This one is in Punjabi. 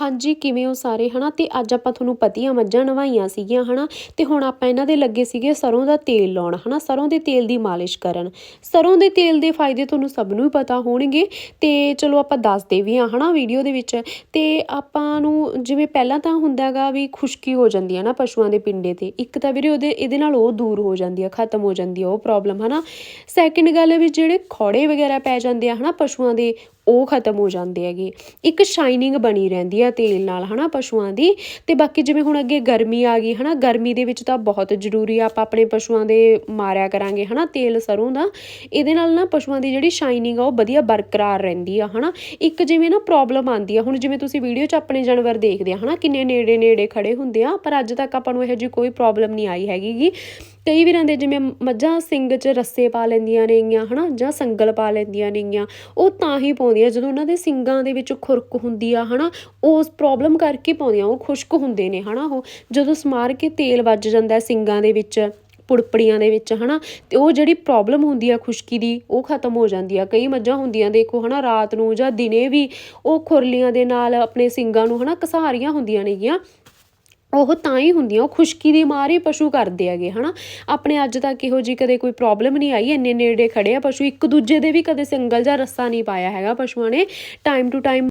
ਹਾਂਜੀ, ਕਿਵੇਂ ਹੋ ਸਾਰੇ, ਹਨਾ? ਤੇ ਅੱਜ ਆਪਾਂ ਤੁਹਾਨੂੰ ਪਤੀਆਂ ਮੱਝਾਂ ਨਵਾਈਆਂ ਸੀਗੀਆਂ, ਹਨਾ? ਤੇ ਹੁਣ ਆਪਾਂ ਇਹਨਾਂ ਦੇ ਲੱਗੇ ਸੀਗੇ ਸਰੋਂ ਦਾ ਤੇਲ ਲਾਉਣ, ਹਨਾ? ਸਰੋਂ ਦੇ ਤੇਲ ਦੀ ਮਾਲਿਸ਼ ਕਰਨ। ਸਰੋਂ ਦੇ ਤੇਲ ਦੇ ਫਾਇਦੇ ਤੁਹਾਨੂੰ ਸਭ ਨੂੰ ਹੀ ਪਤਾ ਹੋਣਗੇ। ਤੇ ਚਲੋ ਆਪਾਂ ਦੱਸਦੇ ਵੀ ਆ ਹਨਾ, ਵੀਡੀਓ ਦੇ ਵਿੱਚ। ਤੇ ਆਪਾਂ ਨੂੰ ਜਿਵੇਂ ਪਹਿਲਾਂ ਤਾਂ ਹੁੰਦਾਗਾ ਵੀ ਖੁਸ਼ਕੀ ਹੋ ਜਾਂਦੀ ਹੈ ਨਾ ਪਸ਼ੂਆਂ ਦੇ ਪਿੰਡੇ ਤੇ। ਇੱਕ ਤਾਂ ਵੀਰੇ ਉਹਦੇ, ਇਹਦੇ ਨਾਲ ਉਹ ਦੂਰ ਹੋ ਜਾਂਦੀ ਆ ਖਤਮ ਹੋ ਜਾਂਦੀ ਆ ਉਹ ਪ੍ਰੋਬਲਮ ਹਨਾ? ਸੈਕਿੰਡ ਗੱਲ ਵੀ ਜਿਹੜੇ ਖੋੜੇ ਵਗੈਰਾ ਪੈ ਜਾਂਦੇ ਆ, ਹਨਾ, ਪਸ਼ੂਆਂ ਦੇ ਉਹ ਖਤਮ ਹੋ ਜਾਂਦੇ ਹੈਗੇ। ਇੱਕ ਸ਼ਾਈਨਿੰਗ ਬਣੀ ਰਹਿੰਦੀ ਆ ਤੇਲ ਨਾਲ, ਹਨਾ, ਪਸ਼ੂਆਂ ਦੀ। ਤੇ ਬਾਕੀ ਜਿਵੇਂ ਹੁਣ ਅੱਗੇ ਗਰਮੀ ਆ ਗਈ, ਹਨਾ, ਗਰਮੀ ਦੇ ਵਿੱਚ ਤਾਂ ਬਹੁਤ ਜ਼ਰੂਰੀ ਆ, ਆਪਾਂ ਆਪਣੇ ਪਸ਼ੂਆਂ ਦੇ ਮਾਰਿਆ ਕਰਾਂਗੇ, ਹਨਾ, ਤੇਲ ਸਰੋਂ ਦਾ। ਇਹਦੇ ਨਾਲ ਨਾ ਪਸ਼ੂਆਂ ਦੀ ਜਿਹੜੀ ਸ਼ਾਈਨਿੰਗ ਆ, ਉਹ ਵਧੀਆ ਬਰਕਰਾਰ ਰਹਿੰਦੀ ਆ, ਹਨਾ। ਇੱਕ ਜਿਵੇਂ ਨਾ ਪ੍ਰੋਬਲਮ ਆਉਂਦੀ ਆ, ਹੁਣ ਜਿਵੇਂ ਤੁਸੀਂ ਵੀਡੀਓ 'ਚ ਆਪਣੇ ਜਾਨਵਰ ਦੇਖਦੇ ਆ, ਹਨਾ, ਕਿੰਨੇ ਨੇੜੇ ਨੇੜੇ ਖੜੇ ਹੁੰਦੇ ਆ, ਪਰ ਅੱਜ ਤੱਕ ਆਪਾਂ ਨੂੰ ਇਹੋ ਜਿਹੀ ਕੋਈ ਪ੍ਰੋਬਲਮ ਨਹੀਂ ਆਈ ਹੈਗੀ ਕਈ ਵੀਰਾਂ ਦੇ ਜਿਵੇਂ ਮੱਝਾਂ ਸਿੰਘ 'ਚ ਰੱਸੇ ਪਾ ਲੈਂਦੀਆਂ ਨੇਗੀਆਂ, ਹਨਾ, ਜਾਂ ਸੰਗਲ ਪਾ ਲੈਂਦੀਆਂ ਨੇਗੀਆਂ, ਉਹ ਤਾਂ ਹੀ ਪਾਉਂਦੀਆਂ, ਜਦੋਂ ਉਹਨਾਂ ਦੇ ਸਿੰਗਾਂ ਦੇ ਵਿੱਚ ਖੁਰਕ ਹੁੰਦੀ ਆ, ਹਨਾ, ਉਸ ਪ੍ਰੋਬਲਮ ਕਰਕੇ ਪਾਉਂਦੀਆਂ, ਉਹ ਖੁਸ਼ਕ ਹੁੰਦੇ ਨੇ, ਹਨਾ, ਉਹ ਜਦੋਂ ਸਮਾਰ ਕੇ ਤੇਲ ਵੱਜ ਜਾਂਦਾ ਸਿੰਗਾਂ ਦੇ ਵਿੱਚ, ਪੁੜਪੜੀਆਂ ਦੇ ਵਿੱਚ, ਹਨਾ, ਤੇ ਉਹ ਜਿਹੜੀ ਪ੍ਰੋਬਲਮ ਹੁੰਦੀ ਆ ਖੁਸ਼ਕੀ ਦੀ, ਉਹ ਖਤਮ ਹੋ ਜਾਂਦੀ ਆ। ਕਈ ਮੱਝਾਂ ਹੁੰਦੀਆਂ, ਦੇਖੋ, ਹਨਾ, ਰਾਤ ਨੂੰ ਜਾਂ ਦਿਨੇ ਵੀ ਉਹ ਖੁਰਲੀਆਂ ਦੇ ਨਾਲ ਆਪਣੇ ਸਿੰਗਾਂ ਨੂੰ, ਹਨਾ ਘਸਾਰੀਆਂ ਹੁੰਦੀਆਂ ਨੇਗੀਆਂ ਉਹ ਤਾਂ ਹੀ ਹੁੰਦੀਆਂ, ਉਹ ਖੁਸ਼ਕੀ ਦੀ ਮਾਰ ਹੀ ਪਸ਼ੂ ਕਰਦੇ ਹੈਗੇ, ਹਨਾ? ਆਪਣੇ ਅੱਜ ਤੱਕ ਇਹੋ ਜੀ ਕਦੇ ਕੋਈ ਪ੍ਰੋਬਲਮ ਨਹੀਂ ਆਈ, ਇੰਨੇ ਨੇੜੇ ਖੜੇ ਆ ਪਸ਼ੂ, ਇੱਕ ਦੂਜੇ ਦੇ ਵੀ ਕਦੇ ਸਿੰਗਲ ਜਾਂ ਰੱਸਾ ਨਹੀਂ ਪਾਇਆ ਹੈਗਾ ਪਸ਼ੂਆਂ ਨੇ ਟਾਈਮ ਟੂ ਟਾਈਮ